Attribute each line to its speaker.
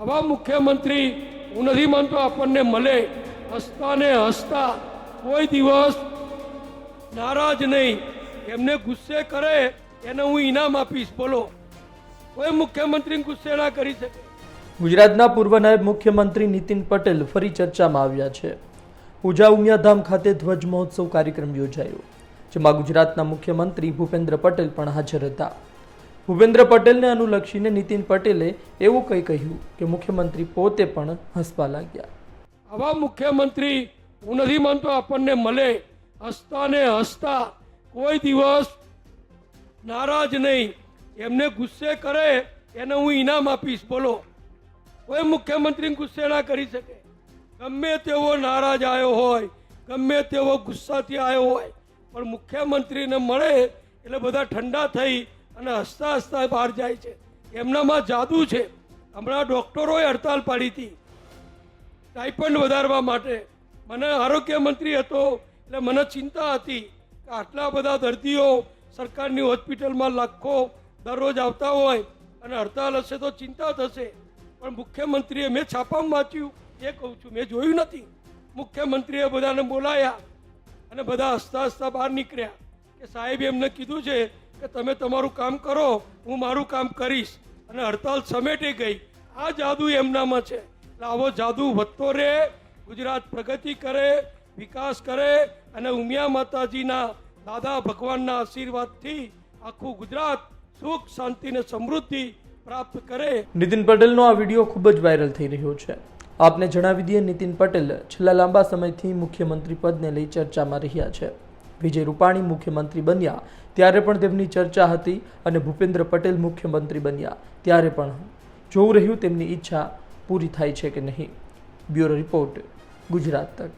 Speaker 1: આવા મુખ્યમંત્રી હું નથી માનતો, આપણને મળે. હસતા ને હસતા કોઈ દિવસ નારાજ નહીં. એમને ગુસ્સે કરે, એને હું ઇનામ આપીશ, બોલો. કોઈ મુખ્યમંત્રી ગુસ્સે ના કરી શકે.
Speaker 2: ગુજરાતના પૂર્વ નાયબ મુખ્યમંત્રી નીતિન પટેલ ફરી ચર્ચામાં આવ્યા છે. ઉજા ઉમિયાધામ ખાતે ધ્વજ મહોત્સવ કાર્યક્રમ યોજાયો, જેમાં ગુજરાતના મુખ્યમંત્રી ભૂપેન્દ્ર પટેલ પણ હાજર હતા. ભૂપેન્દ્ર પટેલને અનુલક્ષીને નીતિન પટેલે એવું કંઈ કહ્યું કે મુખ્યમંત્રી પોતે પણ હસવા લાગ્યા.
Speaker 1: આવા મુખ્યમંત્રી હું નથી માનતો આપણને મળે. હસતા ને હસતા કોઈ દિવસ નારાજ નહીં. એમને ગુસ્સે કરે એને હું ઇનામ આપીશ, બોલો. કોઈ મુખ્યમંત્રી ગુસ્સે ના કરી શકે. ગમે તેવો નારાજ આવ્યો હોય, ગમે તેવો ગુસ્સાથી આવ્યો હોય, પણ મુખ્યમંત્રીને મળે એટલે બધા ઠંડા થઈ અને હસતા હસતા બહાર જાય છે. એમનામાં જાદુ છે. હમણાં ડૉક્ટરોએ હડતાલ પાડી હતી. સ્ટાઇપન્ડ વધારવા માટે. મને આરોગ્ય મંત્રી હતો, એટલે મને ચિંતા હતી કે આટલા બધા દર્દીઓ સરકારની હોસ્પિટલમાં લાખો દરરોજ આવતા હોય અને હડતાલ હશે તો ચિંતા થશે. પણ મુખ્યમંત્રીએ મેં છાપામાં વાંચ્યું. એ કહું છું, મેં જોયું નથી. મુખ્યમંત્રીએ બધાને બોલાયા અને બધા હસતા હસતા બહાર નીકળ્યા કે સાહેબ એમને કીધું છે કે તમે તમારું કામ કરો, હું મારું કામ કરીશ. અને હડતાલ સમેટી ગઈ. આ જાદુ એમનામાં છે. એટલે આવો જાદુ વધતો રહે, ગુજરાત પ્રગતિ કરે, વિકાસ કરે અને ઉમિયા માતાજીના દાદા ભગવાનના આશીર્વાદથી આખું ગુજરાત સુખ, શાંતિ અને સમૃદ્ધિ પ્રાપ્ત કરે.
Speaker 2: નીતિન પટેલનો આ વીડિયો ખૂબ જ વાયરલ થઈ રહ્યો છે. આપને જણાવી દઈએ, નીતિન પટેલ છેલ્લા લાંબા સમયથી મુખ્યમંત્રી પદને લઈ ચર્ચામાં રહ્યા છે. વિજય રૂપાણી મુખ્યમંત્રી બન્યા ત્યારે પણ તેમની ચર્ચા હતી અને ભૂપેન્દ્ર પટેલ મુખ્યમંત્રી બન્યા ત્યારે પણ જોવું રહ્યું તેમની ઈચ્છા પૂરી થાય છે કે નહીં. બ્યુરો રિપોર્ટ ગુજરાત તક.